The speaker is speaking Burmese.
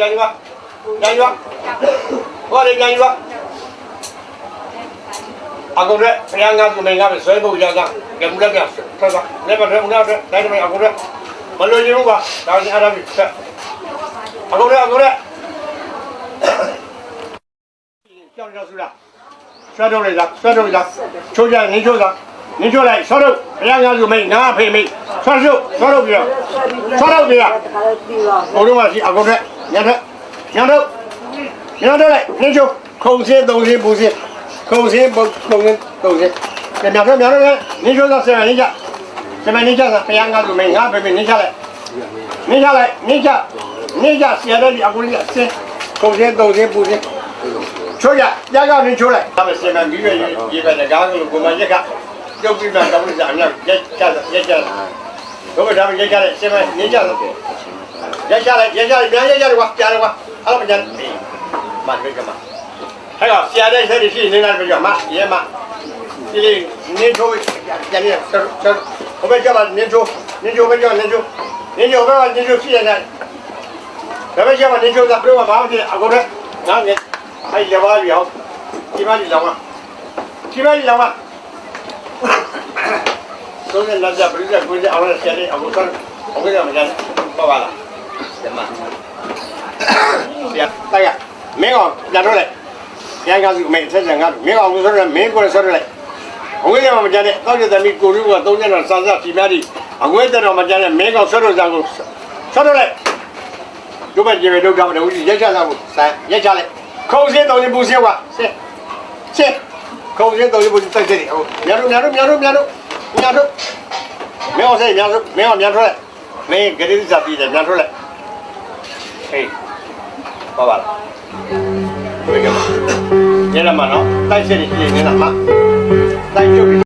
ပြန်ယူပါပြန်ယူပါဟောလေပြန်ယူပါအကုန်ရက်ဘုရားငါ့ကိုမင်းငါ့ပဲဆွဲဖို့ရတာကဲမူလက်ပြဆက်ပါလက်ပါတော့ငါ့တဲ့တိုင်းတိုင်းအကုန်ရက်မလို့ယူပါဒါစီအားရပြီဆက်အကုန်ရက်အကုန်ရက်ကြောက်ကြောက်ဆူလားဆွဲတော့လေလားဆွဲတော့လေလားချိုးကြနေချိုးတာနေချိုးလိုက်ဆွဲတော့ဘုရားငါ့ကိုမင်းငါဖေးမိဆွဲလို့ဆွဲလို့ပြဆွဲလို့ပြဘုံတော့ရှိအကုန် ရက်ညက်ညက်တော့ညက်တော့လိုက်နေချိုးခုံစင်းသုံးစင်းပူစင်းခုံစင်းပုံခုံစင်းသုံးစင်းညက်တော့ညက်တော့နေချိုးတော့ဆယ်နေကြဆယ်နေကြဘုရားငါ့ကိုမင်းငါဖေးမိနေချလိုက်နေချလိုက်နေချနေချဆရာတော်ဒီအကုန်ကြီးဆင်းခုံစင်းသုံးစင်းပူစင်းချိုးရရကနေချိုးလိုက်ဒါပဲဆင်မပြီးပဲရေပဲတကားကိုကိုမရက်ကပြုတ်ပြီးမှတော့ကြာအများရက်ကြရက်ကြတော့ဒါမှရက်ကြလိုက်ဆင်မနေကြတော့ရရလိုက် ရရလိုက်ပြန်ရရကွာပြန်ကွာအဲ့လိုပြန်မန်မိကမဟဲ့ကဆရာတဲ့ဆက်ရှိနေတာပြကြမရဲမဒီလေးနေချိုးပြန်ရဆက်ဆက်ဘယ်ကြပါနေချိုးနေချိုးပဲကြနေချိုးနေချိုးပဲနေချိုးရှိနေတာဒါပဲကြပါနေချိုးကပြောမှာမဖြစ်အခုတော့ငါငယ်အဲ့ရပါပြီဟောဒီမကြီးလောင်းမဒီမကြီးလောင်းမသုံးရလက်ကြပြည့်ကြကိုကြအောင်ဆရာလေးအခုတော့အခု တော့မကြတော့ပါလားဓမ္မဗျာတိုက်ရမင်းကောင်ပြန်တော့လိုက်ပြန်ကားစုမင်းဆက်ဆံငါမင်းကောင်ကိုဆိုရမင်းကိုဆိုရလိုက်အဝေးရမှာမကြတဲ့တောက်တဲ့သမီးကိုရုကသုံးရက်တော့စံစားစီများဒီအဝေးတဲ့တော့မကြတဲ့မင်းကောင်ဆွတ်လို့စံကိုဆွတ်တော့လိုက်ဒုမကျေဒုက္ခမတူရက်ချလာဖို့စံရက်ချလိုက်ခုံစင်းတော်ရင်ပူစင်းကွာစင်းစင်းခုံစင်းတော်ရင်ပူတိုက်တဲ့ဟိုများတို့များတို့များတို့များတို့များတို့မင်းအောင်ဆိုင်များတို့မင်းအောင်များထွက်လိုက်မင်းဂရိစာပြီးတယ်များထွက်လိုက် ဟေးပါပါလားဘယ်ကမှညနေမှာနော်တိုက်စစ်နေနေနေမှာတိုက်ချုပ်